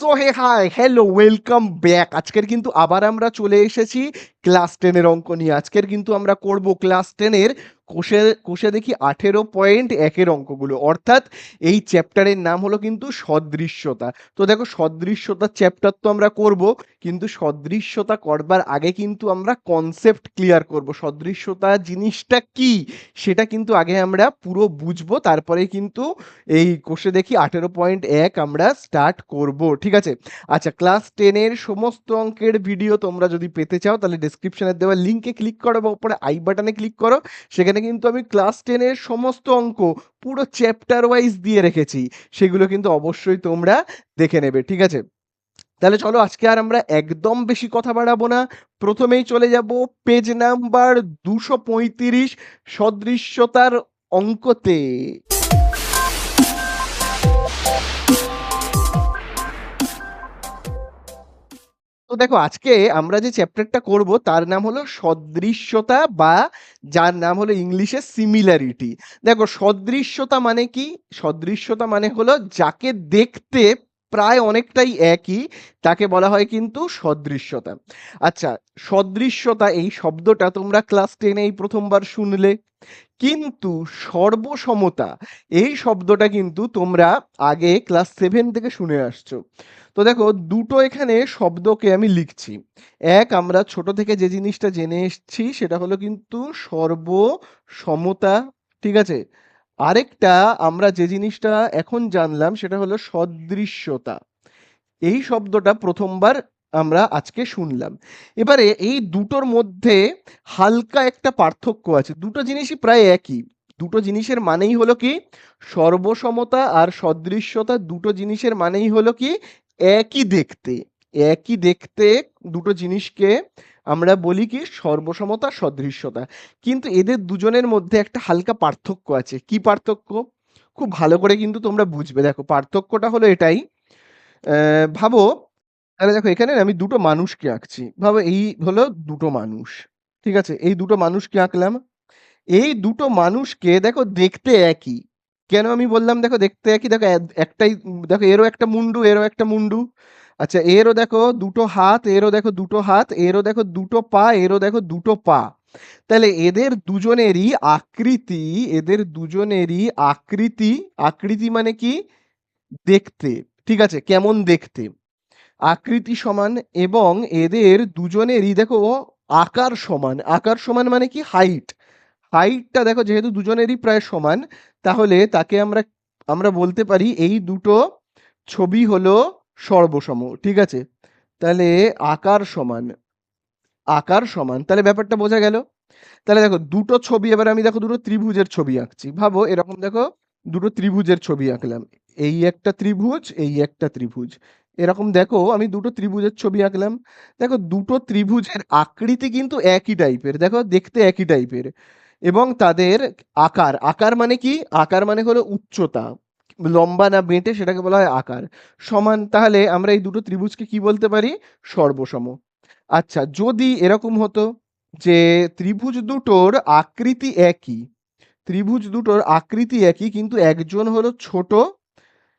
So hey hi hello welcome back আজকের কিন্তু আবার আমরা চলে এসেছি ক্লাস টেনের অঙ্ক নিয়ে। আজকের কিন্তু আমরা করব ক্লাস টেনের কোষে কোষে দেখি আঠেরো পয়েন্ট একের অঙ্কগুলো। অর্থাৎ এই চ্যাপ্টারের নাম হলো কিন্তু সদৃশ্যতা। তো দেখো সদৃশ্যতা চ্যাপ্টার তো আমরা করব, কিন্তু সদৃশ্যতা করবার আগে কিন্তু আমরা কনসেপ্ট ক্লিয়ার করব। সদৃশ্যতা জিনিসটা কি? সেটা কিন্তু আগে আমরা পুরো বুঝব, তারপরে কিন্তু এই কোষে দেখি আঠেরো পয়েন্ট এক আমরা স্টার্ট করব। ঠিক আছে? আচ্ছা ক্লাস টেনের সমস্ত অঙ্কের ভিডিও তোমরা যদি পেতে চাও, তাহলে ডিসক্রিপশনে দেওয়া লিঙ্কে ক্লিক করো বা উপরে আই বাটনে ক্লিক করো, সেখানে কিন্তু আমি ক্লাস টেনের সমস্ত অঙ্ক পুরো চ্যাপ্টার ওয়াইজ দিয়ে রেখেছি। সেগুলো কিন্তু অবশ্যই তোমরা দেখে নেবে, ঠিক আছে? তাহলে চলো আজকে আর আমরা একদম বেশি কথা বাড়াবো না। প্রথমেই চলে যাব পেজ নাম্বার দুশো পঁয়ত্রিশ সদৃশ্যতার অঙ্কতে। তো দেখো, আজকে আমরা যে চ্যাপ্টারটা করব, তার নাম হলো সদৃশ্যতা বা যার নাম হলো ইংলিশে সিমিলারিটি দেখো, সদৃশ্যতা মানে কি? সদৃশ্যতা মানে হলো যাকে দেখতে প্রায় অনেকটাই একই, তাকে বলা হয় কিন্তু সদৃশ্যতা। আচ্ছা সদৃশ্যতা এই শব্দটা তোমরা ক্লাস টেনে এই প্রথমবার শুনলে। কিন্তু সর্বসমতা এই শব্দটা কিন্তু তোমরা আগে ক্লাস সেভেন থেকে শুনে আসছো। তো দেখো দুটো এখানে শব্দকে আমি লিখছি। এক, আমরা ছোট থেকে যে জিনিসটা জেনে এসেছি সেটা হলো কিন্তু সর্ব সমতা ঠিক আছে? আরেকটা, আমরা যে জিনিসটা এখন জানলাম সেটা হলো সদৃশ্যতা। এই শব্দটা প্রথমবার আমরা আজকে শুনলাম। এবারে এই দুটোর মধ্যে হালকা একটা পার্থক্য আছে। দুটো জিনিসই প্রায় একই। দুটো জিনিসের মানেই হলো কি? সর্বসমতা আর সদৃশ্যতা দুটো জিনিসের মানেই হলো কি? একই দেখতে একই দেখতে দুটো জিনিসকে আমরা বলি কি সর্বসমতা, সদৃশ্যতা। কিন্তু এদের দুজনের মধ্যে একটা হালকা পার্থক্য আছে। কি পার্থক্য? খুব ভালো করে কিন্তু তোমরা বুঝবে। দেখো, পার্থক্যটা হলো এটাই ভাবো, তাহলে দেখো এখানে আমি দুটো মানুষকে আঁকছি। ভাবো, এই হলো দুটো মানুষ, ঠিক আছে? এই দুটো মানুষকে আঁকলাম। এই দুটো মানুষকে দেখো দেখতে একই। কেন আমি বললাম, দেখো দেখতে একই, দেখো একটাই, দেখো এরও একটা মুন্ডু, এরও একটা মুন্ডু। আচ্ছা এরও দেখো দুটো হাত, এরও দেখো দুটো হাত, এরও দেখো দুটো পা, এরও দেখো দুটো পা। তাহলে এদের দুজনেরই আকৃতি, এদের দুজনেরই আকৃতি আকৃতি মানে কি? দেখতে, ঠিক আছে, কেমন দেখতে? আকৃতি সমান এবং এদের দুজনেরই, দেখো আকার সমান। আকার সমান মানে কি? হাইট হাইটটা দেখো যেহেতু দুজনেরই প্রায় সমান তাহলে তাকে আমরা আমরা বলতে পারি এই দুটো ছবি হলো সর্বসম, ঠিক আছে? তাহলে আকার সমান আকার সমান, তাহলে ব্যাপারটা বোঝা গেল? তাহলে দেখো দুটো ছবি, এবার আমি দেখো দুটো ত্রিভুজের ছবি আঁকছি। ভাবো এরকম দেখো দুটো ত্রিভুজের ছবি আঁকলাম। এই একটা ত্রিভুজ, এই একটা ত্রিভুজ। এরকম দেখো আমি দুটো ত্রিভুজের ছবি আঁকলাম। দেখো দুটো ত্রিভুজের আকৃতি কিন্তু একই টাইপের দেখো দেখতে একই টাইপের এবং তাদের আকার আকার মানে কি? আকার মানে হলো উচ্চতা। লম্বা না বেঁটে সেটাকে বলা হয় আকার। সমান, তাহলে আমরা এই দুটো ত্রিভুজকে কি বলতে পারি? সর্বসম। আচ্ছা যদি এরকম হতো যে ত্রিভুজ দুটোর আকৃতি একই, ত্রিভুজ দুটোর আকৃতি একই, কিন্তু একজন হলো ছোট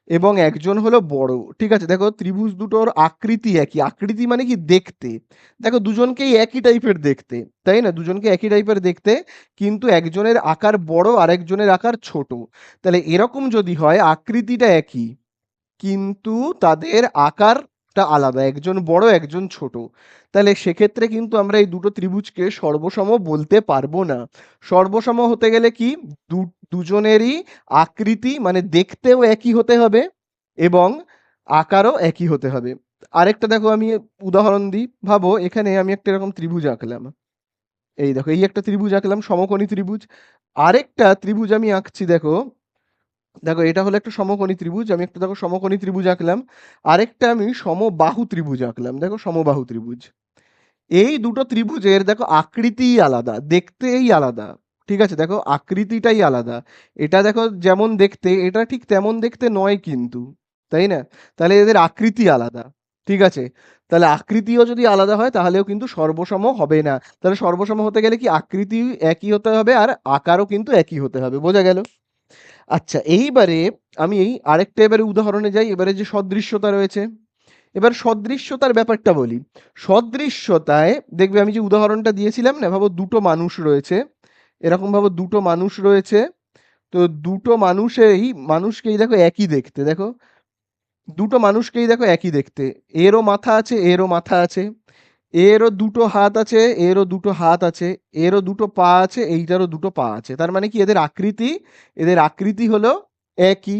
এবং একজন হলো বড়, ঠিক আছে? দেখো ত্রিভুজ দুটোর আকৃতি একই। আকৃতি মানে কি? দেখতে। দেখো দুজনকেই একই টাইপের দেখতে, তাই না? দুজনকে একই টাইপের দেখতে, কিন্তু একজনের আকার বড় আর একজনের আকার ছোট। তাহলে এরকম যদি হয়, আকৃতিটা একই, কিন্তু তাদের আকারটা আলাদা, একজন বড়, একজন ছোট। তাহলে সেক্ষেত্রে কিন্তু আমরা এই দুটো ত্রিভুজকে সর্বসম বলতে পারব না। সর্বসম হতে গেলে কি? দুজনেরই আকৃতি মানে দেখতেও একই হতে হবে এবং আকারও একই হতে হবে। আরেকটা দেখো, আমি উদাহরণ দিই ভাবো, এখানে আমি একটা এরকম ত্রিভুজ আঁকলাম। এই দেখো, এই একটা ত্রিভুজ আঁকলাম, সমকোণী ত্রিভুজ। আরেকটা ত্রিভুজ আমি আঁকছি, দেখো দেখো, এটা হলো একটা সমকোণী ত্রিভুজ, আমি একটা দেখো সমকোণী ত্রিভুজ আঁকলাম, আরেকটা আমি সমবাহু ত্রিভুজ আঁকলাম, দেখো সমবাহু ত্রিভুজ। এই দুটো ত্রিভুজের দেখো আকৃতিই আলাদা, দেখতেই আলাদা, ঠিক আছে? দেখো আকৃতিটাই আলাদা, এটা দেখো যেমন দেখতে, এটা ঠিক তেমন দেখতে নয় কিন্তু, তাই না? তাহলে এদের আকৃতি আলাদা, ঠিক আছে? তাহলে আকৃতিও যদি আলাদা হয়, তাহলেও কিন্তু সর্বসম হবে না, তাহলে সর্বসম হতে গেলে কি আকৃতি একই হতে হবে আর আকারও কিন্তু একই হতে হবে, বোঝা গেল? আচ্ছা এইবারে আমি এই আরেকটা এবারে উদাহরণে যাই, এবারে যে সদৃশ্যতা রয়েছে। এবার সদৃশ্যতার ব্যাপারটা বলি। সদৃশ্যতায় দেখবে আমি যে উদাহরণটা দিয়েছিলাম না, ভাবো দুটো মানুষ রয়েছে। এরকম ভাবো দুটো মানুষ রয়েছে। তো দুটো মানুষেরই মানুষকেই দেখো একই দেখতে, দেখো। দুটো মানুষকেই দেখো একই দেখতে। এরও মাথা আছে, এরও মাথা আছে। এরও দুটো হাত আছে, এরও দুটো হাত আছে, এরও দুটো পা আছে, এইটারও দুটো পা আছে। তার মানে কি? এদের আকৃতি এদের আকৃতি হলো একই।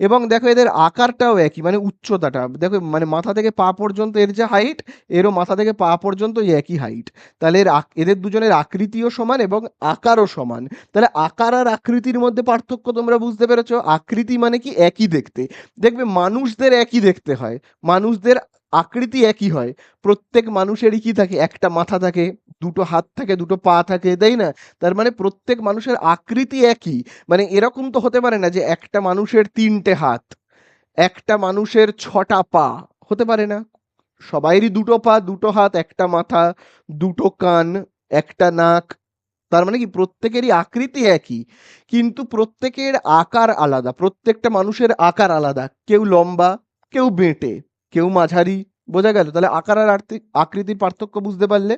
এবং দেখো এদের আকারটাও একই মানে উচ্চতাটা। দেখো মানে মাথা থেকে পা পর্যন্ত এর যে হাইট এরও মাথা থেকে পা পর্যন্ত একই হাইট তাহলে এর এদের দুজনের আকৃতিও সমান এবং আকারও সমান। তাহলে আকার আর আকৃতির মধ্যে পার্থক্য তোমরা বুঝতে পেরেছ। আকৃতি মানে কি? একই দেখতে। দেখবে, মানুষদের একই দেখতে হয়। মানুষদের আকৃতি একই হয়। প্রত্যেক মানুষেরই কি থাকে? একটা মাথা থাকে, দুটো হাত থাকে, দুটো পা থাকে, তাই না? তার মানে প্রত্যেক মানুষের আকৃতি একই। মানে এরকম তো হতে পারে না যে একটা মানুষের তিনটে হাত, একটা মানুষের ছটা পা, হতে পারে না। সবাইরই দুটো পা, দুটো হাত, একটা মাথা, দুটো কান, একটা নাক, তার মানে কি প্রত্যেকেরই আকৃতি একই। কিন্তু প্রত্যেকের আকার আলাদা, প্রত্যেকটা মানুষের আকার আলাদা। কেউ লম্বা, কেউ বেঁটে। কেউ মাঝারি, বোঝা গেল? তাহলে আকার আর আকৃতির পার্থক্য বুঝতে পারলে?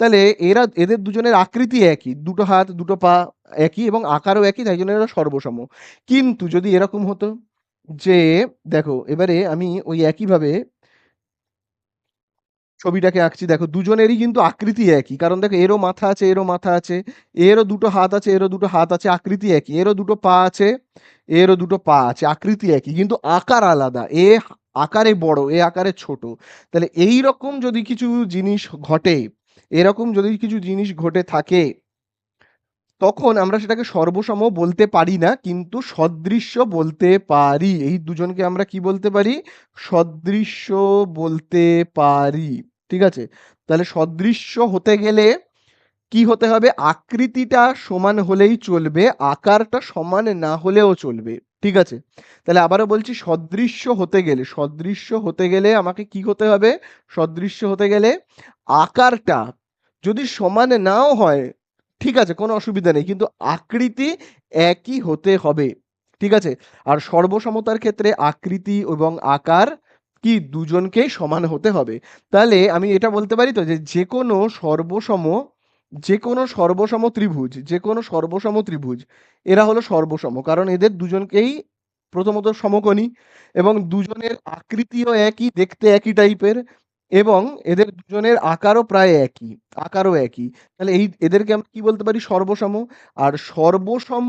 তাহলে এরা, এদের দুজনের আকৃতি একই, দুটো হাত, দুটো পা একই এবং আকারও একই, তাই জন্য এরা সর্বসম। কিন্তু যদি এরকম হতো যে, দেখো, এবারে আমি ওই একইভাবে ছবিটাকে আঁকছি, দেখো, দুজনেরই কিন্তু আকৃতি একই। কারণ দেখো, এরও মাথা আছে, এরও মাথা আছে, এরও দুটো হাত আছে, এরও দুটো হাত আছে, আকৃতি একই। এরও দুটো পা আছে, এরও দুটো পা আছে, আকৃতি একই। কিন্তু আকার আলাদা। এ আকারে বড়, এ আকারে ছোট। তাহলে এই রকম যদি কিছু জিনিস ঘটে, এরকম যদি কিছু জিনিস ঘটে থাকে, তখন আমরা সেটাকে সর্বসম বলতে পারি না, কিন্তু সদৃশ্য বলতে পারি। এই দুজনকে আমরা কি বলতে পারি? সদৃশ্য বলতে পারি। ঠিক আছে? তাহলে সদৃশ্য হতে গেলে কি হতে হবে? আকৃতিটা সমান হলেই চলবে, আকারটা সমান না হলেও চলবে। ঠিক আছে? তাহলে আবারও বলছি, সদৃশ্য হতে গেলে, সদৃশ্য হতে গেলে আমাকে কি হতে হবে? সদৃশ্য হতে গেলে আকারটা যদি সমান নাও হয়, ঠিক আছে, কোনো অসুবিধা নেই, কিন্তু আকৃতি একই হতে হবে, ঠিক আছে? আর সর্বসমতার ক্ষেত্রে আকৃতি এবং আকার কি দুজনকেই সমান হতে হবে? তাহলে আমি এটা বলতে পারি তো যে যে কোনো সর্বসম যে কোনো সর্বসম ত্রিভুজ যে কোনো সর্বসম ত্রিভুজ, এরা হলো সর্বসম। কারণ এদের দুজনকেই প্রথমত সমকোণী এবং দুজনের আকৃতিও একই, দেখতে একই টাইপের এবং এদের দুজনের আকারও প্রায় একই, আকারও একই। তাহলে এই এদেরকে আমরা কি বলতে পারি? সর্বসম। আর সর্বসম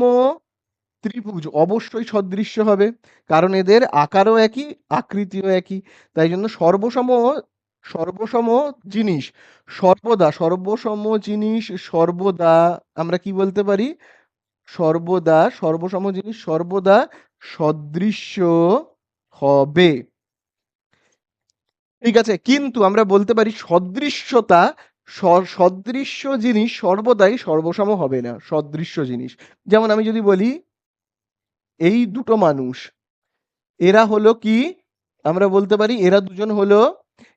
ত্রিভুজ অবশ্যই সদৃশ্য হবে, কারণ এদের আকারও একই, আকৃতিও একই। তাই জন্য সর্বসম সর্বসম জিনিস। সর্বদা, সর্বসম জিনিস, সর্বদা, আমরা কি বলতে পারি? সর্বদা, সর্বসম জিনিস, সর্বদা সদৃশ্য হবে। ঠিক আছে, কিন্তু আমরা বলতে পারি সদৃশ্যতা সদৃশ্য জিনিস সর্বদাই সর্বসম হবে না, সদৃশ্য জিনিস। যেমন আমি যদি বলি, এই দুটো মানুষ, এরা হলো কি? আমরা বলতে পারি এরা দুজন হলো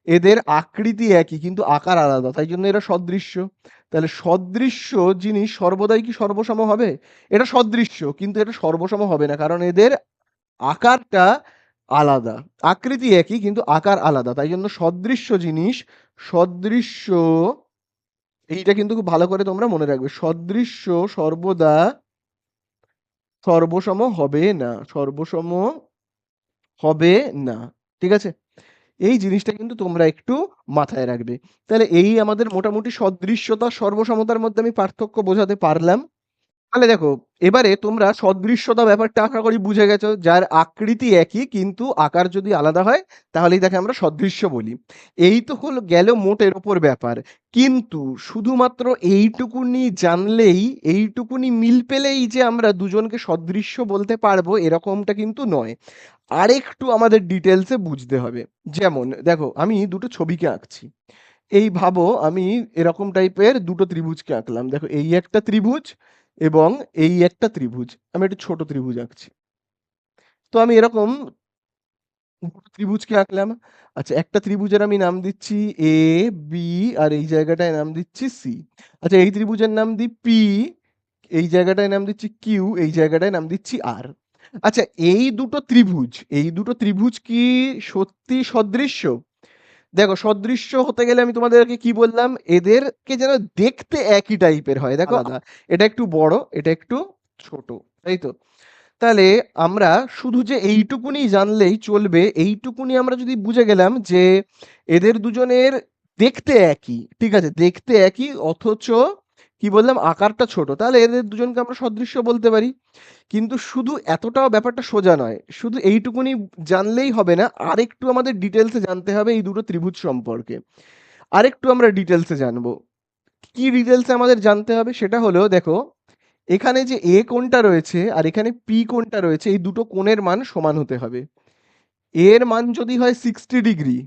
এদের আকৃতি একই, কিন্তু আকার আলাদা, তাই জন্য এরা সদৃশ্য। তাহলে সদৃশ্য জিনিস সর্বদাই কি সর্বসম হবে? এটা সদৃশ্য, কিন্তু এটা সর্বসম হবে না, কারণ এদের আকারটা আলাদা। আকৃতি একই, কিন্তু আকার আলাদা, তাই জন্য সদৃশ্য জিনিস, সদৃশ্য, এইটা কিন্তু খুব ভালো করে তোমরা মনে রাখবে, সদৃশ্য সর্বদা সর্বসম হবে না, সর্বসম হবে না, ঠিক আছে? এই জিনিসটা কিন্তু তোমরা একটু মাথায় রাখবে। তাহলে এই আমাদের মোটামুটি সদৃশ্যতা, সর্বসমতার মধ্যে আমি পার্থক্য বোঝাতে পারলাম। তাহলে দেখো, এবারে তোমরা সদৃশ্যতা ব্যাপারটা আশা করি বুঝে গেছো, যার আকৃতি একই কিন্তু আকার যদি আলাদা হয়, তাহলেই তাকে আমরা সদৃশ্য বলি। এই তো হলো গেল মোটের ওপর ব্যাপার। কিন্তু শুধুমাত্র এইটুকুনি জানলেই, এইটুকুনি মিল পেলেই যে আমরা দুজনকে সদৃশ্য বলতে পারব, এরকমটা কিন্তু নয়। আরেকটু আমাদের ডিটেলসে বুঝতে হবে। যেমন, দেখো, আমি দুটো ছবিকে আঁকছি। এই ভাবো, আমি এরকম টাইপের দুটো ত্রিভুজকে আঁকলাম। দেখো, এই একটা ত্রিভুজ এবং এই একটা ত্রিভুজ, আমি একটা ছোট ত্রিভুজ আঁকছি। তো আমি এরকম ত্রিভুজকে আঁকলাম। আচ্ছা একটা ত্রিভুজের আমি নাম দিচ্ছি এ বি আর এই জায়গাটায় নাম দিচ্ছি সি আচ্ছা এই ত্রিভুজের নাম দিই পি এই জায়গাটায় নাম দিচ্ছি কিউ এই জায়গাটায় নাম দিচ্ছি আর আচ্ছা এই দুটো ত্রিভুজ, এই দুটো ত্রিভুজ কি সত্যি সদৃশ্য? দেখো সদৃশ্য হতে গেলে আমি তোমাদেরকে কি বললাম? এদেরকে যেন দেখতে একই টাইপের হয়। দেখো এটা একটু বড় এটা একটু ছোট তাই তো? তাহলে আমরা শুধু যে এইটুকুনি জানলেই চলবে এইটুকুনি আমরা যদি বুঝে গেলাম যে এদের দুজনের দেখতে একই ঠিক আছে? দেখতে একই অথচ কি বললাম? আকারটা ছোট। তাহলে এদের দুজনকে আমরা সদৃশ্য বলতে পারি। কিন্তু শুধু এতটাও ব্যাপারটা সোজা নয়, শুধু এইটুকুনি জানলেই হবে না, আরেকটু আমাদের ডিটেলসে জানতে হবে এই দুটো ত্রিভুজ সম্পর্কে। আরেকটু আমরা ডিটেলসে জানব। কি ডিটেলসে আমাদের জানতে হবে? সেটা হলো, দেখো, এখানে যে এ কোনটা রয়েছে আর এখানে পি কোনটা রয়েছে, এই দুটো কোণের মান সমান হতে হবে। এর মান যদি হয় সিক্সটি ডিগ্রি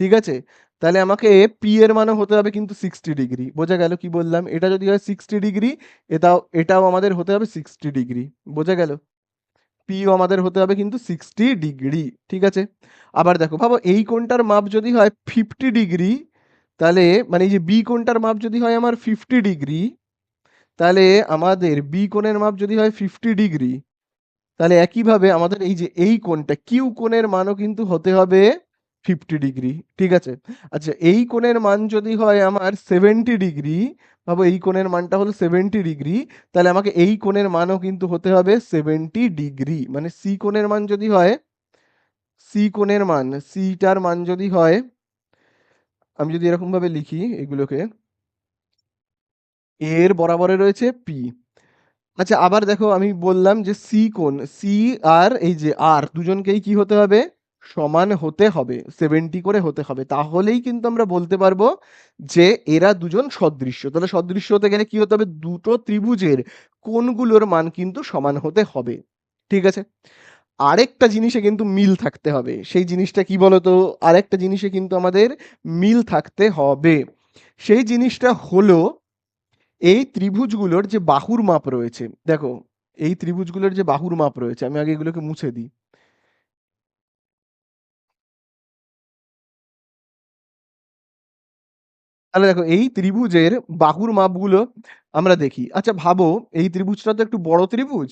ঠিক আছে? তাহলে আমাকে পি এর মানও হতে হবে কিন্তু সিক্সটি ডিগ্রি বোঝা গেল কি বললাম? এটা যদি হয় সিক্সটি ডিগ্রি এটাও এটাও আমাদের হতে হবে সিক্সটি ডিগ্রি বোঝা গেল? পিও আমাদের হতে হবে কিন্তু সিক্সটি ডিগ্রি ঠিক আছে? আবার দেখো, ভাবো এই কোণটার মাপ যদি হয় ফিফটি ডিগ্রি তাহলে মানে এই যে বি কোণটার মাপ যদি হয় আমার ফিফটি ডিগ্রি তাহলে আমাদের বি কোণের মাপ যদি হয় ফিফটি ডিগ্রি তাহলে একইভাবে আমাদের এই যে এই কোণটা কিউ কোণের মানও কিন্তু হতে হবে ফিফটি ডিগ্রি ঠিক আছে? আচ্ছা এই কোণের মান যদি হয় আমার সেভেন্টি ডিগ্রি ভাবো এই কোণের মানটা হলো সেভেন্টি ডিগ্রি তাহলে আমাকে এই কোণের মানও কিন্তু হতে হবে সেভেন্টি ডিগ্রি মানে সি কোণের মান যদি হয় সি কোণের মান সিটার মান যদি হয়, আমি যদি এরকমভাবে লিখি এগুলোকে, এর বরাবরে রয়েছে পি আচ্ছা আবার দেখো আমি বললাম যে সি কোণ সি আর এই যে আর দুজনকেই কি হতে হবে? সমান হতে হবে সেভেন্টি করে হতে হবে। তাহলেই কিন্তু আমরা বলতে পারব যে এরা দুজন সদৃশ্য। তাহলে সদৃশ্য হতে গেলে কি হতে হবে? দুটো ত্রিভুজের কোনগুলোর মান কিন্তু সমান হতে হবে। ঠিক আছে? আরেকটা জিনিসে কিন্তু মিল থাকতে হবে। সেই জিনিসটা কি বলতো? আরেকটা জিনিসে কিন্তু আমাদের মিল থাকতে হবে। সেই জিনিসটা হলো এই ত্রিভুজগুলোর যে বাহুর মাপ রয়েছে। দেখো, এই ত্রিভুজগুলোর যে বাহুর মাপ রয়েছে, আমি আগে এগুলোকে মুছে দিই। তাহলে দেখো এই ত্রিভুজের বাহুর মাপগুলো আমরা দেখি। আচ্ছা ভাবো এই ত্রিভুজটা তো একটু বড় ত্রিভুজ।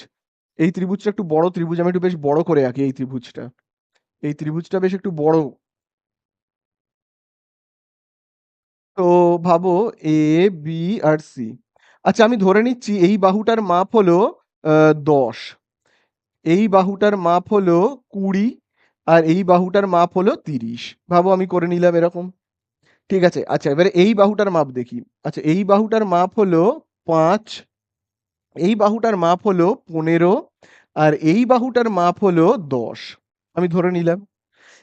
এই ত্রিভুজটা একটু বড় ত্রিভুজ, আমি একটু বেশ বড় করে আঁকি এই ত্রিভুজটা। এই ত্রিভুজটা বেশ একটু বড়। তো ভাবো এ বি আর সি আচ্ছা আমি ধরে নিচ্ছি এই বাহুটার মাপ হলো দশ। এই বাহুটার মাপ হলো কুড়ি আর এই বাহুটার মাপ হলো তিরিশ। ভাবো আমি করে নিলাম এরকম। ঠিক আছে আচ্ছা এবারে এই বাহুটার মাপ দেখি। আচ্ছা এই বাহুটার মাপ হলো পাঁচ, এই বাহুটার মাপ হলো পনেরো, আর এই বাহুটার মাপ হলো দশ। আমি ধরে নিলাম।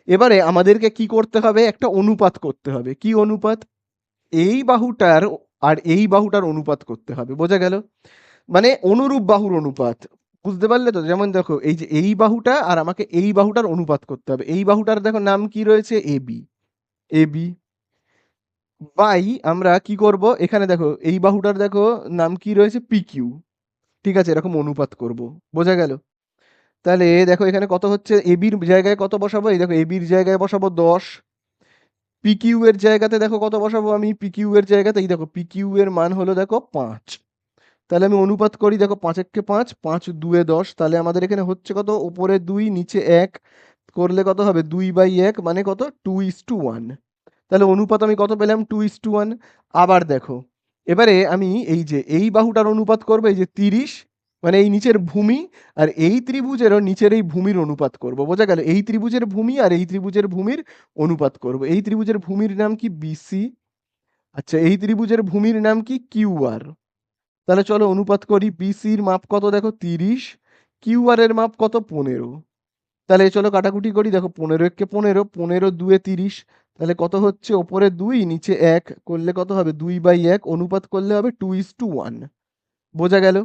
এবারে আমাদেরকে কি করতে হবে? একটা অনুপাত করতে হবে। কি অনুপাত? এই বাহুটার আর এই বাহুটার অনুপাত করতে হবে। বোঝা গেল? মানে অনুরূপ বাহুর অনুপাত। বুঝতে পারলে তো? যেমন দেখো, এই যে এই বাহুটা আর আমাকে এই বাহুটার অনুপাত করতে হবে। এই বাহুটার দেখো নাম কি রয়েছে? A B. A B. By আমরা কি করব? এখানে দেখো, এই বাহুটার দেখো, নাম কি রয়েছে? পি কিউ ঠিক আছে, এরকম অনুপাত করব। বোঝা গেল? তাহলে দেখো, এখানে কত হচ্ছে? এবির জায়গায় কত বসাবো? এই দেখো এবির জায়গায় বসাবো দশ। পিকিউ এর জায়গাতে দেখো, কত বসাবো আমি? পিকিউ এর জায়গাতে, এই দেখো পিকিউ এর মান হলো দেখো পাঁচ। তাহলে আমি অনুপাত করি, দেখো, পাঁচ এককে পাঁচ পাঁচ দুয়ে দশ। তাহলে আমাদের এখানে হচ্ছে কত? ওপরে দুই, নিচে এক। করলে কত হবে? দুই বাই এক মানে কত? টু ইস টু ওয়ান তাহলে অনুপাত আমি কত পেলাম? টু ইস টু ওয়ান আবার দেখো, এবারে আমি এই যে এই বাহুটার অনুপাত করব, এই যে তিরিশ মানে এই নিচের ভূমি, আর এই ত্রিভুজেরও নিচের এই ভূমির অনুপাত করব। বোঝা গেল, এই ত্রিভুজের ভূমি আর এই ত্রিভুজের ভূমির অনুপাত করব। এই ত্রিভুজের ভূমির নাম কি? বিসি আচ্ছা এই ত্রিভুজের ভূমির নাম কি? কিউ আর তাহলে চলো অনুপাত করি বিসির মাপ কত? দেখো, তিরিশ। কিউ আর এর মাপ কত? পনেরো। তাহলে চলো কাটাকুটি করি, দেখো, পনেরো একে পনেরো পনেরো দুয়ে তিরিশ। তাহলে কত হচ্ছে? ওপরে দুই, নিচে এক করলে কত হবে? দুই বাই এক অনুপাত করলে হবে টু ইস টু ওয়ান বোঝা গেল?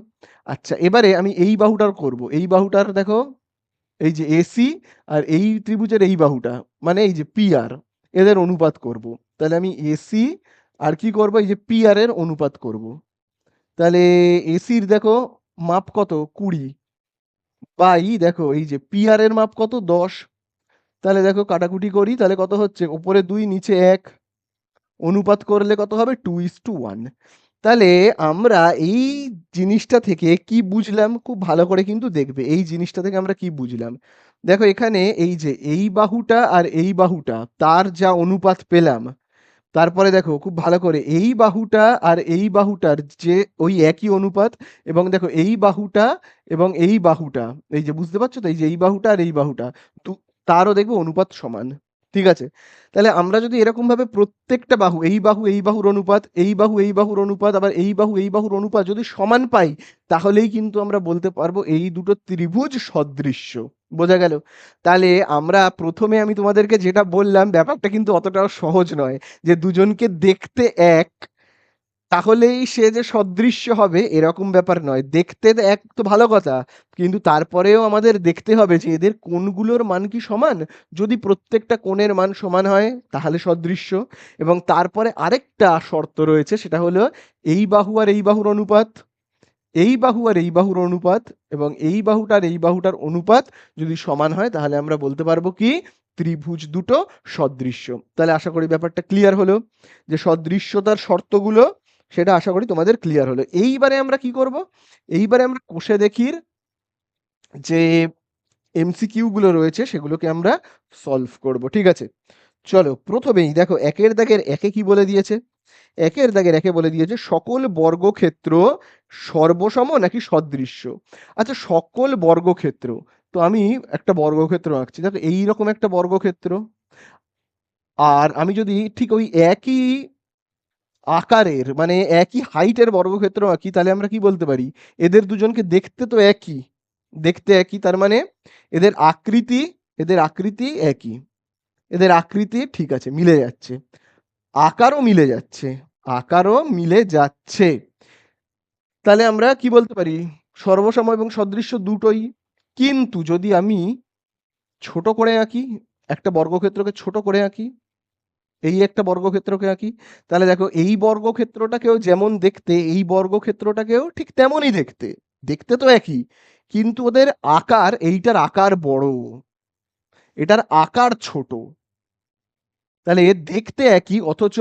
আচ্ছা এবারে আমি এই বাহুটার করব। এই বাহুটার দেখো, এই যে এসি আর এই ত্রিভুজের এই বাহুটা মানে এই যে পিআর এদের অনুপাত করব। তাহলে আমি এসি আর কি করব? এই যে পিআর এর অনুপাত করব। তাহলে এসির দেখো, মাপ কত? কুড়ি। বাই, দেখো, এই যে পিআর এর মাপ কত? দশ। তাহলে দেখো কাটাকুটি করি, তাহলে কত হচ্ছে? ওপরে দুই, নিচে এক। অনুপাত করলে কত হবে? টু ইস টু ওয়ান তাহলে আমরা এই জিনিসটা থেকে কি বুঝলাম? খুব ভালো করে কিন্তু দেখবে। এই জিনিসটা থেকে আমরা কি বুঝলাম? দেখো এখানে এই যে এই বাহুটা আর এই বাহুটা, তার যা অনুপাত পেলাম, তারপরে দেখো খুব ভালো করে এই বাহুটা আর এই বাহুটার যে ওই একই অনুপাত এবং দেখো এই বাহুটা এবং এই বাহুটা, এই যে বুঝতে পারছ তো? এই যে এই বাহুটা আর এই বাহুটা তারও দেখবে অনুপাত সমান। ঠিক আছে? তাহলে আমরা যদি এরকম ভাবে প্রত্যেকটা বাহু, এই বাহু, এই বাহুর অনুপাত, এই বাহু, এই বাহুর অনুপাত, আবার এই বাহু, এই বাহুর অনুপাত যদি সমান পাই, তাহলেই কিন্তু আমরা বলতে পারব এই দুটো ত্রিভুজ সদৃশ্য। বোঝা গেল? তাহলে আমরা প্রথমে আমি তোমাদেরকে যেটা বললাম, ব্যাপারটা কিন্তু অতটাও সহজ নয় যে দুজনকে দেখতে এক তাহলেই সে যে সদৃশ্য হবে এরকম ব্যাপার নয়। দেখতে এক তো ভালো কথা, কিন্তু তারপরেও আমাদের দেখতে হবে যে এদের কোণগুলোর মান কি সমান। যদি প্রত্যেকটা কোণের মান সমান হয়, তাহলে সদৃশ্য। এবং তারপরে আরেকটা শর্ত রয়েছে, সেটা হলো এই বাহু আর এই বাহুর অনুপাত। এই বাহু আর এই বাহুর অনুপাত এবং এই বাহুটার এই বাহুটার অনুপাত যদি সমান হয়, তাহলে আমরা বলতে পারব কি? ত্রিভুজ দুটো সদৃশ্য। তাহলে আশা করি ব্যাপারটা ক্লিয়ার হলো যে সদৃশ্যতার শর্তগুলো সেটা আশা করি তোমাদের ক্লিয়ার হলো। এইবারে আমরা কি করব? এইবারে আমরা কোষে দেখির যে এমসিকিউ গুলো রয়েছে সেগুলোকে আমরা সলভ করব, ঠিক আছে? চলো, প্রথমেই দেখো, একের দাগের একে কি বলে দিয়েছে? একের দাগের একে বলে দিয়েছে সকল বর্গক্ষেত্র সর্বসম নাকি সদৃশ্য? আচ্ছা সকল বর্গক্ষেত্র, তো আমি একটা বর্গক্ষেত্র আঁকছি। দেখো, এইরকম একটা বর্গক্ষেত্র। আর আমি যদি ঠিক ওই একই আকারের মানে একই হাইটের বর্গক্ষেত্র আঁকি, তাহলে আমরা কি বলতে পারি? এদের দুজনকে দেখতে তো একই। দেখতে একই, তার মানে এদের আকৃতি এদের আকৃতি একই। এদের আকৃতি ঠিক আছে, মিলে যাচ্ছে। আকারও মিলে যাচ্ছে। আকারও মিলে যাচ্ছে। তাহলে আমরা কি বলতে পারি? সর্বসম এবং সদৃশ্য দুটোই। কিন্তু যদি আমি ছোট করে আঁকি, একটা বর্গক্ষেত্রকে ছোট করে আঁকি এই একটা বর্গক্ষেত্রকে আঁকি। তাহলে দেখো, এই বর্গক্ষেত্রটাকেও যেমন দেখতে, এই বর্গক্ষেত্রটাকেও ঠিক তেমনই দেখতে। দেখতে তো একই, কিন্তু ওদের আকার, এইটার আকার বড়। এটার আকার ছোট। তাহলে এর দেখতে একই, অথচ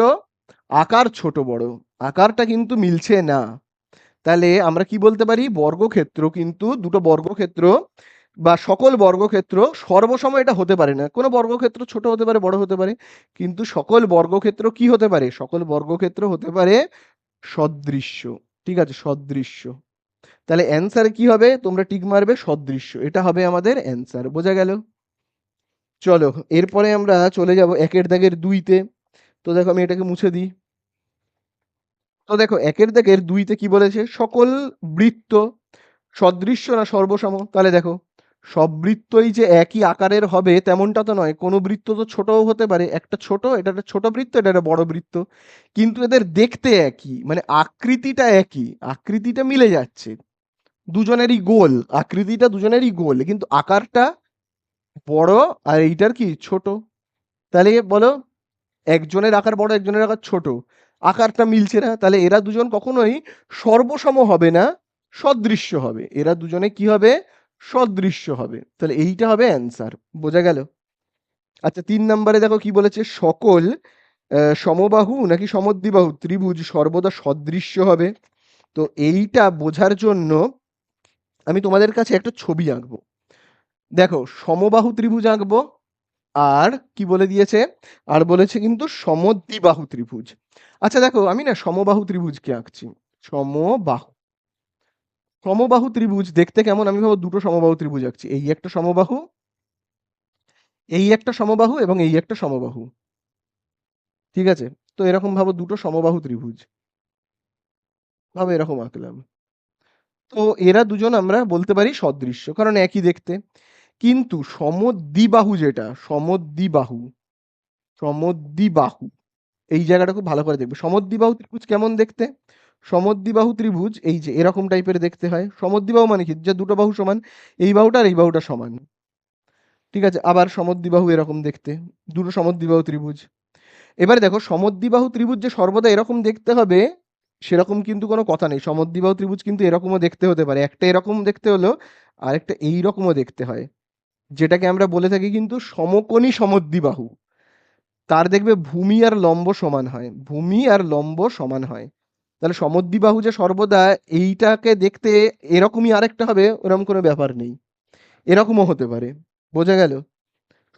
আকার ছোট বড়। আকারটা কিন্তু মিলছে না। তাহলে আমরা কি বলতে পারি? বর্গক্ষেত্র কিন্তু দুটো বর্গক্ষেত্র বা সকল বর্গক্ষেত্র সর্বসময় এটা হতে পারে না। কোনো বর্গক্ষেত্র ছোট হতে পারে, বড় হতে পারে, কিন্তু সকল বর্গক্ষেত্র কি হতে পারে? সকল বর্গক্ষেত্র হতে পারে সদৃশ্য। ঠিক আছে, সদৃশ্য। তাহলে অ্যান্সার কি হবে? তোমরা টিক মারবে, সদৃশ্য। এটা হবে আমাদের অ্যান্সার বোঝা গেল? চলো, এরপরে আমরা চলে যাব একের দাগের দুইতে। তো দেখো, আমি এটাকে মুছে দিই। তো দেখো, একের দাগের দুইতে কি বলেছে? সকল বৃত্ত সদৃশ্য না সর্বসম? তাহলে দেখো সব বৃত্তই যে একই আকারের হবে তেমনটা তো নয়। কোনো বৃত্ত তো ছোটও হতে পারে, একটা ছোট, এটা একটা ছোট বৃত্ত, এটা একটা বড় বৃত্ত। কিন্তু এদের দেখতে একই মানে আকৃতিটা একই, আকৃতিটা মিলে যাচ্ছে। দুজনেরই গোল, আকৃতিটা দুজনেরই গোল, কিন্তু আকারটা বড় আর এইটার কি, ছোট। তাহলে বলো, একজনের আকার বড়, একজনের আকার ছোট, আকারটা মিলছে না, তাহলে এরা দুজন কখনোই সর্বসম হবে না, সদৃশ্য হবে। এরা দুজনে কি হবে? সদৃশ্য হবে। তাহলে এইটা হবে অ্যান্সার বোঝা গেল? আচ্ছা তিন নম্বরে দেখো কি বলেছে? সকল সমবাহু নাকি সমদ্বিবাহু? ত্রিভুজ সর্বদা সদৃশ্য হবে। তো এইটা বোঝার জন্য আমি তোমাদের কাছে একটা ছবি আঁকবো। দেখো, সমবাহু ত্রিভুজ আঁকবো, আর কি বলে দিয়েছে? আর বলেছে কিন্তু সমদ্বিবাহু ত্রিভুজ। আচ্ছা দেখো, আমি না সমবাহু ত্রিভুজকে আঁকছি। সমবাহু। সমবাহু ত্রিভুজ দেখতে কেমন? আমি ভাবো দুটো সমবাহু ত্রিভুজ আঁকছি। এই একটা সমবাহু, এই একটা সমবাহু এবং এই একটা সমবাহু। ঠিক আছে? তো এরকম ভাবো দুটো সমবাহু ত্রিভুজ। ভাবো এরকম আঁকলাম। তো এরা দুজন আমরা বলতে পারি সদৃশ্য, কারণ একই দেখতে। কিন্তু সমদ্বিবাহু যেটা, সমদ্বিবাহু সমদ্বিবাহু, এই জায়গাটা খুব ভালো করে দেখবে। সমদ্বিবাহু ত্রিভুজ কেমন দেখতে? সমদ্বিবাহু ত্রিভুজ, এই যে এরকম টাইপের দেখতে হয়। সমদ্বিবাহু মানে কি? যে দুটো বাহু সমান, এই বাহুটা আর এই বাহুটা সমান। ঠিক আছে? আবার সমদ্বিবাহু এরকম দেখতে, দুটো সমদ্বিবাহু ত্রিভুজ। এবারে দেখো, সমদ্বিবাহু ত্রিভুজ যে সর্বদা এরকম দেখতে হবে, সেরকম কিন্তু কোনো কথা নেই। সমদ্বিবাহু ত্রিভুজ কিন্তু এরকমও দেখতে হতে পারে। একটা এরকম দেখতে হলো আর একটা এইরকমও দেখতে হয়। যেটাকে আমরা বলে থাকি কিন্তু সমকোণী সমদ্বিবাহু। তার দেখবে ভূমি আর লম্ব সমান হয়। ভূমি আর লম্ব সমান হয়। তাহলে সমদ্বিবাহু যে সর্বদা, এইটাকে দেখতে এরকমই আরেকটা হবে ওরকম কোনো ব্যাপার নেই। এরকমও হতে পারে। বোঝা গেল?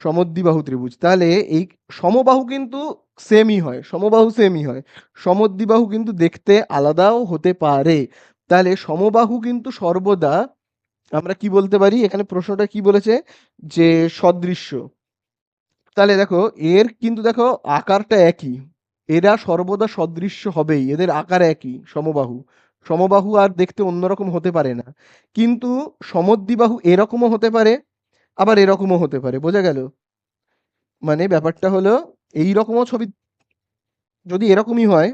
সমদ্বিবাহু ত্রিভুজ। তাহলে এই সমবাহু কিন্তু সেমই হয়, সমবাহু সেমই হয়। সমদ্বিবাহু কিন্তু দেখতে আলাদাও হতে পারে। তাহলে সমবাহু কিন্তু সর্বদা, আমরা কি বলতে পারি? এখানে প্রশ্নটা কি বলেছে? যে সদৃশ্য। তাহলে দেখো, এর কিন্তু দেখো, আকারটা একই। এরা সর্বদা সদৃশ্য হবেই, এদের আকার একই, সমবাহু। সমবাহু আর দেখতে অন্যরকম হতে পারে না। কিন্তু সমদ্বিবাহু এরকমও হতে পারে, আবার এরকমও হতে পারে। বোঝা গেল? মানে ব্যাপারটা হলো এই রকমও ছবি, যদি এরকমই হয়,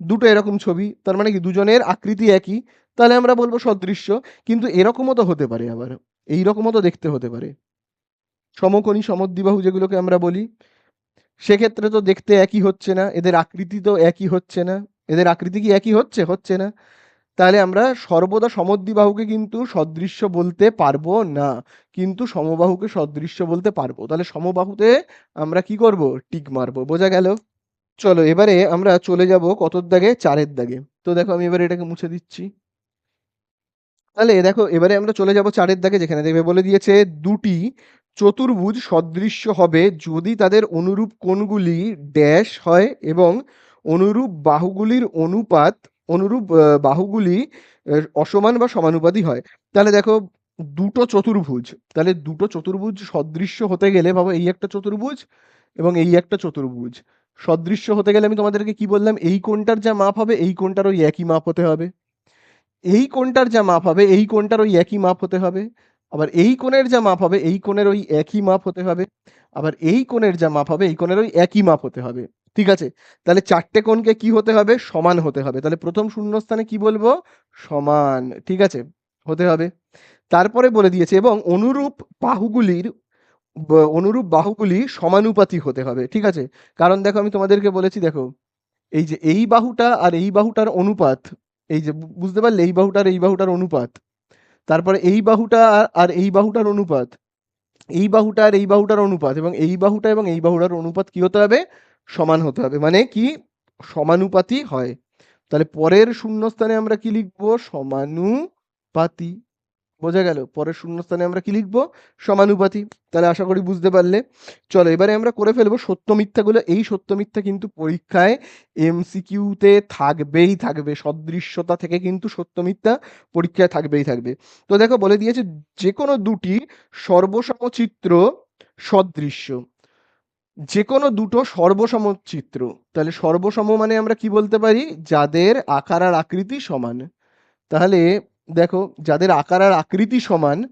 দুটো এরকম ছবি, তার মানে কি দুজনের আকৃতি একই, তাহলে আমরা বলব সদৃশ্য, কিন্তু এরকমও তো হতে পারে আবার। এই রকমও তো দেখতে হতে পারে। সমকোণী সমদ্বিবাহু যেগুলোকে আমরা বলি সেক্ষেত্রে তো দেখতে একই হচ্ছে না, এদের আকৃতি তো একই হচ্ছে না, এদের আকৃতি কি একই হচ্ছে? হচ্ছে না। তাহলে আমরা সর্বদা সমদ্বিবাহুকে কিন্তু সদৃশ্য বলতে পারব না, কিন্তু সমবাহুকে সদৃশ্য বলতে পারব। তাহলে সমবাহুতে আমরা কি করব? টিক মারবো। বোঝা গেল? চলো, এবারে আমরা চলে যাব কতর দাগে? চারের দাগে। তো দেখো, আমি এবারে এটাকে মুছে দিচ্ছি। তাহলে দেখো, এবারে আমরা চলে যাব চারের দাগে, যেখানে দেখবে বলে দিয়েছে দুটি চতুর্ভুজ সদৃশ্য হবে যদি তাদের অনুরূপ কোণগুলি ড্যাশ হয় এবং অনুরূপ বাহুগুলির অনুপাত, অনুরূপ বাহুগুলি অসমান বা সমানুপাতি হয়। তাহলে দেখো, দুটো চতুর্ভুজ। তাহলে দুটো চতুর্ভুজ সদৃশ্য হতে গেলে ভাবো এই একটা চতুর্ভুজ এবং এই একটা চতুর্ভুজ। সদৃশ্য হতে গেলে আমি তোমাদেরকে কি বললাম? এই কোণটার যা মাপ হবে, এই কোণটার ওই একই মাপ হতে হবে। এই কোণটার যা মাপ হবে, এই কোণটার ওই একই মাপ হতে হবে। আবার এই কোণের যা মাপ হবে, এই কোণের ওই একই মাপ হতে হবে। আবার এই কোণের যা মাপ হবে, এই কোণের ওই একই মাপ হতে হবে। ঠিক আছে? তাহলে চারটে কোণকে কি হতে হবে? সমান হতে হবে। তাহলে প্রথম শূন্যস্থানে কি বলব? সমান। ঠিক আছে? হতে হবে। তারপরে বলে দিয়েছে, এবং অনুরূপ বাহুগুলির অনুরূপ বাহুগুলি সমানুপাতি হতে হবে। ঠিক আছে? কারণ দেখো, আমি তোমাদেরকে বলেছি, দেখো, এই যে এই বাহুটা আর এই বাহুটার অনুপাত, এই যে, বুঝতে পারলে? এই বাহুটার এই বাহুটার অনুপাত। তারপরে এই বাহুটা আর- এই বাহুটার অনুপাত। এই বাহুটা আর এই বাহুটার অনুপাত এবং এই বাহুটা এবং এই বাহুটার অনুপাত কি হতে হবে? সমান হতে হবে। মানে কি? সমানুপাতি হয়। তাহলে পরের শূন্যস্থানে আমরা কি লিখব? সমানুপাতি। বোঝা গেল। পরের শূন্যস্থানে আমরা কি লিখব? সমানুপাতি। তাহলে আশা করি বুঝতে পারলে। চলো, এবারে আমরা করে ফেলব সত্য মিথ্যাগুলো। এই সত্য মিথ্যা কিন্তু পরীক্ষায় এমসিকিউতে থাকবেই থাকবে। সদৃশ্যতা থেকে কিন্তু সত্য মিথ্যা পরীক্ষায় থাকবেই থাকবে। তো দেখো, বলে দিয়েছে যে কোনো দুটি সর্বসম চিত্র সদৃশ্য। যে কোনো দুটো সর্বসম চিত্র তাহলে সর্বসম মানে আমরা কি বলতে পারি? যাদের আকার আর আকৃতি সমান। তাহলে দেখো, যাদের আকার আর আকৃতি সমান,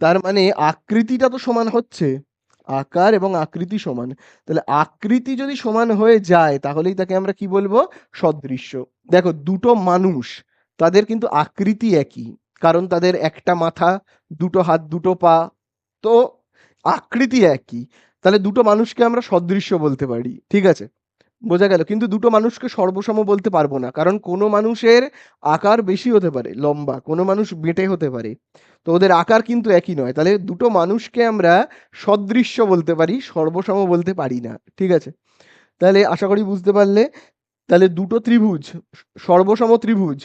তার মানে আকৃতিটা তো সমান হচ্ছে। আকার এবং আকৃতি সমান। তাহলে আকৃতি যদি সমান হয়ে যায়, তাহলেই তাকে আমরা কি বলব? সদৃশ্য। দেখো, দুটো মানুষ, তাদের কিন্তু আকৃতি একই। কারণ তাদের একটা মাথা, দুটো হাত, দুটো পা, তো আকৃতি একই। তাহলে দুটো মানুষকে আমরা সদৃশ্য বলতে পারি। ঠিক আছে? বোঝা গেল। কিন্তু দুটো মানুষকে সর্বসম বলতে পারব না। কারণ কোনো মানুষের আকার বেশি হতে পারে, লম্বা। কোনো মানুষ বেঁটে হতে পারে। তো ওদের আকার কিন্তু একই নয়। তাহলে দুটো মানুষকে আমরা সদৃশ্য বলতে পারি, সর্বসম বলতে পারি না। ঠিক আছে? তাহলে আশা করি বুঝতে পারলে, তাহলে দুটো ত্রিভুজ, সর্বসম ত্রিভুজ,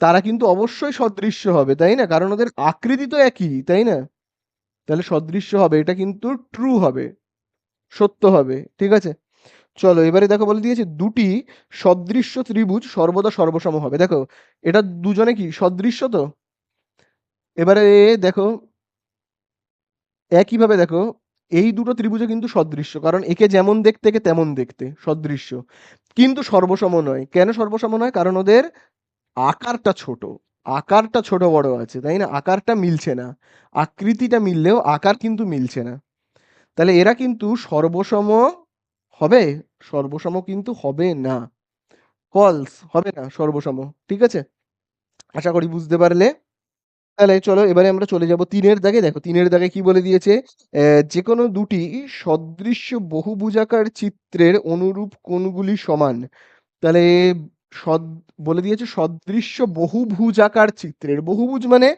তারা কিন্তু অবশ্যই সদৃশ্য হবে, তাই না? কারণ ওদের আকৃতি তো একই, তাই না? তাহলে সদৃশ্য হবে, এটা কিন্তু ট্রু হবে, সত্য হবে। ঠিক আছে? চলো, এবারে দেখো বলে দিয়েছে দুটি সদৃশ্য ত্রিভুজ সর্বদা সর্বসম হবে। দেখো, এটা দুজনে কি সদৃশ্য তো? এবারে দেখো, একইভাবে দেখো, এই দুটো ত্রিভুজে কিন্তু সদৃশ্য, কারণ একে যেমন দেখতে একে তেমন দেখতে, সদৃশ্য। কিন্তু সর্বসম নয়। কেন সর্বসম নয়? কারণ ওদের আকারটা ছোট। আকারটা ছোট বড় আছে, তাই না? আকারটা মিলছে না। আকৃতিটা মিললেও আকার কিন্তু মিলছে না। তাহলে এরা কিন্তু সর্বসম হবে? সর্বসম কিন্তু হবে না। ফলস হবে না সর্বসম ঠিক আছে? আশা করি বুঝতে পারলে। তাহলে চলো, এবারে আমরা চলে যাব তিনের দাগে। দেখো, তিনের দাগে কি বলে দিয়েছে? যে কোনো দুটি সদৃশ্য বহুভুজাকার চিত্রের অনুরূপ কোণগুলি সমান। তাহলে সদ, বলে দিয়েছে সদৃশ্য বহুভুজাকার চিত্রের। বহুভুজ মানে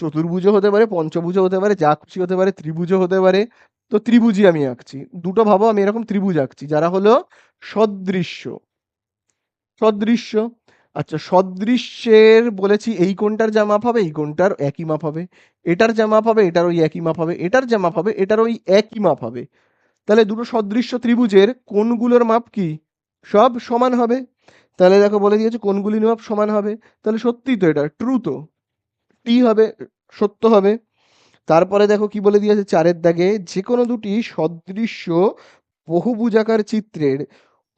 চতুর্ভুজও হতে পারে, পঞ্চভুজও হতে পারে, যা খুশি হতে পারে, ত্রিভুজও হতে পারে। তো ত্রিভুজই আমি আঁকছি। দুটো ভাবো, আমি এরকম ত্রিভুজ আঁকছি, যারা হলো সদৃশ্য। সদৃশ্য? আচ্ছা সদৃশ্যের বলেছি এই কোনটার যা মাপ হবে, এই কোনটার একই মাপ হবে। এটার যা মাপ হবে, এটার ওই একই মাপ হবে। এটার যা মাপ হবে, এটার ওই একই মাপ হবে। তাহলে দুটো সদৃশ্য ত্রিভুজের কোনগুলোর মাপ কি? সব সমান হবে। তাহলে দেখো বলে দিয়েছে কোনগুলির মাপ সমান হবে। তাহলে সত্যি তো এটা ট্রু তো। টি হবে, সত্য হবে। তারপরে দেখো কি বলে দিয়েছে চারের দাগে যে কোনো দুটি সদৃশ্য বহুভুজাকার চিত্রের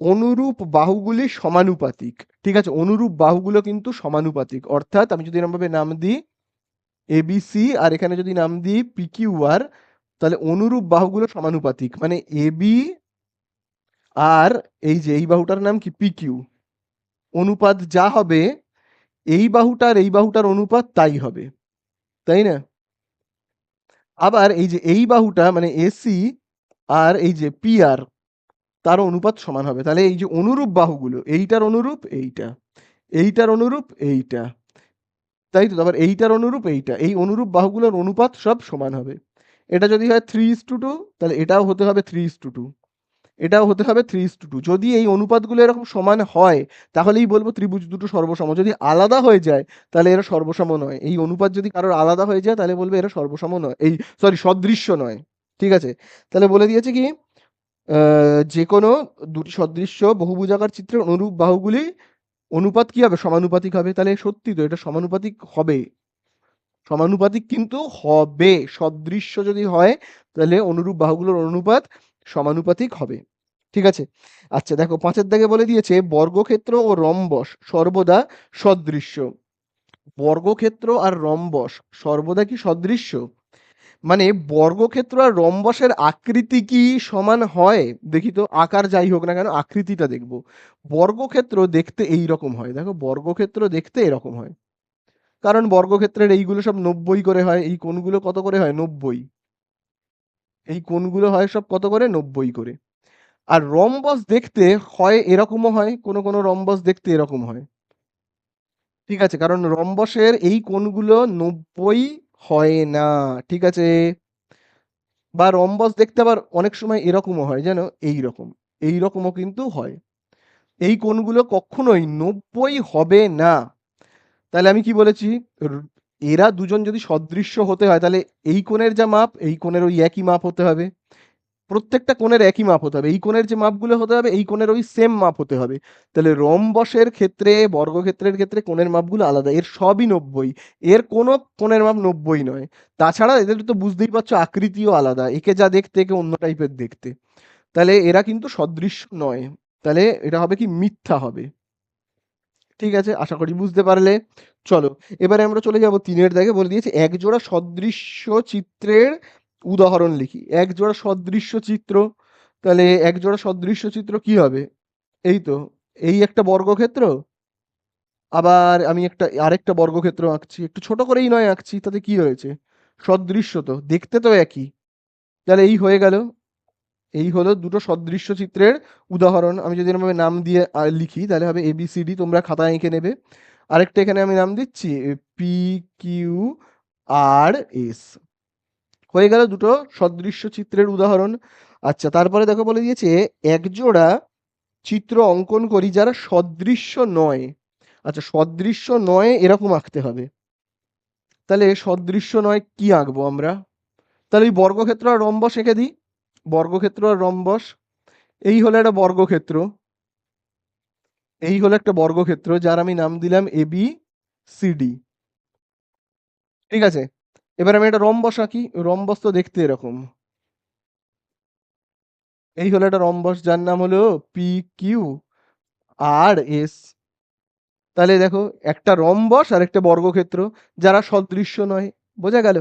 অনুরূপ বাহুগুলি সমানুপাতিক। ঠিক আছে, অনুরূপ বাহুগুলো কিন্তু সমানুপাতিক। অর্থাৎ আমি যদি এরকমভাবে নাম দিই এবিসি আর এখানে যদি নাম দিই পিকিউ আর তাহলে অনুরূপ বাহুগুলো সমানুপাতিক। মানে এবি আর এই যে, এই বাহুটার নাম কি? পিকিউ অনুপাত যা হবে, এই বাহুটার এই বাহুটার অনুপাত তাই হবে। তাই না? আবার এই যে এই বাহুটা মানে এসি আর এই যে পি আর তার অনুপাত সমান হবে। তাহলে এই যে অনুরূপ বাহুগুলো, এইটার অনুরূপ এইটা, এইটার অনুরূপ এইটা, তাই তো? আবার এইটার অনুরূপ এইটা, এই অনুরূপ বাহুগুলোর অনুপাত সব সমান হবে। এটা যদি হয় থ্রি ইস টু টু তাহলে এটাও হতে হবে থ্রি ইস টু টু এটাও হতে হবে থ্রি ইস টু টু যদি এই অনুপাতগুলো এরকম সমান হয়, তাহলেই বলব ত্রিভুজ দুটো সর্বসম। যদি আলাদা হয়ে যায়, তাহলে এরা সর্বসম নয়। এই অনুপাত যদি কারোর আলাদা হয়ে যায়, তাহলে বলবে এরা সর্বসম নয়। এই সরি সদৃশ্য নয়। ঠিক আছে? তাহলে বলে দিয়েছে কি? যে কোনো দুটি সদৃশ্য বহুভুজাকার চিত্রের অনুরূপ বাহুগুলি অনুপাত কি হবে? সমানুপাতিক হবে। তাহলে সত্যি তো, এটা সমানুপাতিক হবে। সমানুপাতিক কিন্তু হবে। সদৃশ্য যদি হয়, তাহলে অনুরূপ বাহুগুলোর অনুপাত সমানুপাতিক হবে। ঠিক আছে? আচ্ছা দেখো, পাঁচের দাগে বলে দিয়েছে, বর্গক্ষেত্র ও রম্বস সর্বদা সদৃশ্য। বর্গক্ষেত্র আর রম্বস সর্বদা কি সদৃশ্য? মানে বর্গক্ষেত্র আর রম্বসের আকৃতি কি সমান হয়? দেখি তো, আকার যাই হোক না কেন, আকৃতিটা দেখব। বর্গক্ষেত্র দেখতে এই রকম হয়। দেখো, বর্গক্ষেত্র দেখতে এরকম হয়। কারণ বর্গক্ষেত্রের এইগুলো সব নব্বই করে হয়, এই কোনগুলো কত করে হয়? নব্বই। এই কোণগুলো হয় সব কত করে? নব্বই করে। আর রম্বস দেখতে হয় এরকমও হয়, কোনো কোনো রম্বস দেখতে এরকম হয়। ঠিক আছে, কারণ রম্বসের এই কোণগুলো নব্বই হয় না, ঠিক আছে? বা রম্বস দেখতে আবার অনেক সময় এরকমও হয়, যেন এই রকম এই রকমও কিন্তু হয়। এই কোণগুলো কখনোই নব্বই হবে না। তাহলে আমি কি বলেছি? এরা দুজন যদি সদৃশ্য হতে হয়, তাহলে এই কোণের যা মাপ, এই কোণের ওই একই মাপ হতে হবে। প্রত্যেকটা কোণের একই মাপ হতে হবে। এই কোণের যে মাপগুলো হতে হবে, এই কোণের ওই সেম মাপ হতে হবে। তাহলে রম্বসের ক্ষেত্রে, বর্গক্ষেত্রের ক্ষেত্রে কোণের মাপগুলো আলাদা। এর সবই নব্বই। এর কোনো কোণের মাপ নব্বই নয়। তাছাড়া এদের তো বুঝতেই পারছ, আকৃতিও আলাদা। একে যা দেখতে, একে অন্য টাইপের দেখতে। তাহলে এরা কিন্তু সদৃশ্য নয়। তাহলে এটা হবে কি, মিথ্যা হবে। ঠিক আছে? আশা করি বুঝতে পারলে। চলো, এবারে আমরা চলে যাব তিনের দাগে। বলে দিয়েছি, এক জোড়া সদৃশ্য চিত্রের উদাহরণ লিখি। এক জোড়া সদৃশ্য চিত্র। তাহলে এক জোড়া সদৃশ্য চিত্র কি হবে? এই তো, এই একটা বর্গক্ষেত্র। আবার আমি একটা, আরেকটা বর্গক্ষেত্র আঁকছি। একটু ছোট করেই নয়, আঁকছি। তাতে কি হয়েছে? সদৃশ্য তো, দেখতে তো একই। তাহলে এই হয়ে গেল। এই হলো দুটো সদৃশ্য চিত্রের উদাহরণ। আমি যদি এরকমভাবে নাম দিয়ে লিখি, তাহলে হবে এবিসিডি তোমরা খাতায় এঁকে নেবে। আরেকটা এখানে আমি নাম দিচ্ছি পি কিউ আর এস হয়ে গেল দুটো সদৃশ্য চিত্রের উদাহরণ। আচ্ছা তারপরে দেখো বলে দিয়েছে, একজোড়া চিত্র অঙ্কন করি যারা সদৃশ্য নয়। আচ্ছা সদৃশ্য নয় এরকম আঁকতে হবে। তাহলে সদৃশ্য নয় কি আঁকবো আমরা? তাহলে ওই বর্গক্ষেত্র আর রম্বস এঁকে দিই। বর্গক্ষেত্র আর রম্বস, এই হলো একটা বর্গক্ষেত্র। এই হলো একটা বর্গক্ষেত্র যার আমি নাম দিলাম এ বি সিডি ঠিক আছে? এবার আমি একটা রম্বস আঁকি, রম্বস তো দেখতে এরকম। এই হলো একটা রম্বস যার নাম হলো পি কিউ আর এস তাহলে দেখো, একটা রম্বস আর একটা বর্গক্ষেত্র, যারা সদৃশ্য নয়, বোঝা গেল?